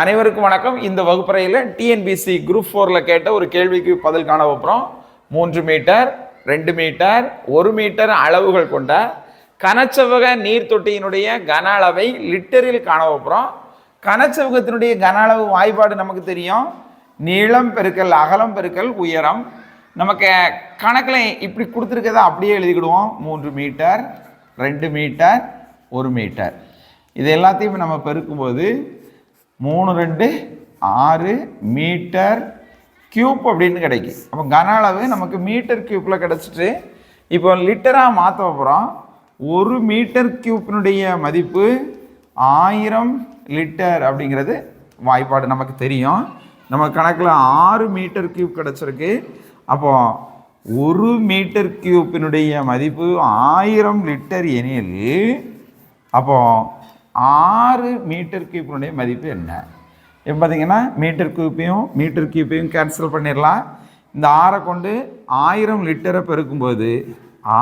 அனைவருக்கும் வணக்கம். இந்த வகுப்பறையில் டிஎன்பிசி குரூப் ஃபோரில் கேட்ட ஒரு கேள்விக்கு பதில் காண போகிறோம் மூன்று மீட்டர் ரெண்டு மீட்டர் ஒரு மீட்டர் அளவுகள் கொண்ட கனச்சவக நீர் தொட்டியினுடைய கன அளவை லிட்டரில் காண போகிறோம் கனச்சவகத்தினுடைய கன அளவு வாய்ப்பாடு நமக்கு தெரியும். நீளம் பெருக்கல் அகலம் பெருக்கல் உயரம். நமக்கு கணக்கில் இப்படி கொடுத்துருக்கதை அப்படியே எழுதிக்கிடுவோம். மூன்று மீட்டர் ரெண்டு மீட்டர் ஒரு மீட்டர். இது எல்லாத்தையும் நம்ம பெருக்கும்போது மூணு ரெண்டு ஆறு மீட்டர் கியூப் அப்படின்னு கிடைக்கும் அப்போ கன அளவு நமக்கு மீட்டர் கியூப்பில் கிடச்சிட்டு இப்போ லிட்டராக மாற்ற போகிறோம் ஒரு மீட்டர் கியூப்பினுடைய மதிப்பு ஆயிரம் லிட்டர் அப்படிங்கிறது வாய்ப்பாடு நமக்கு தெரியும். நம்ம கணக்கில் ஆறு மீட்டர் கியூப் கிடச்சிருக்கு. அப்போ ஒரு மீட்டர் கியூப்பினுடைய மதிப்பு ஆயிரம் லிட்டர் எனில் அப்போது ஆறு மீட்டர் கியூப்பினுடைய மதிப்பு என்ன? இப்போ பார்த்தீங்கன்னா மீட்டர் கியூப்பையும் மீட்டர் கியூப்பையும் கேன்சல் பண்ணிடலாம். இந்த ஆறை கொண்டு ஆயிரம் லிட்டரை பெருக்கும்போது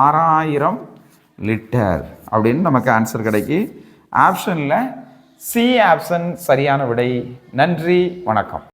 ஆறாயிரம் லிட்டர் அப்படின்னு நமக்கு ஆன்சர் கிடைக்கி. ஆப்ஷனில் சி ஆப்ஷன் சரியான விடை. நன்றி வணக்கம்.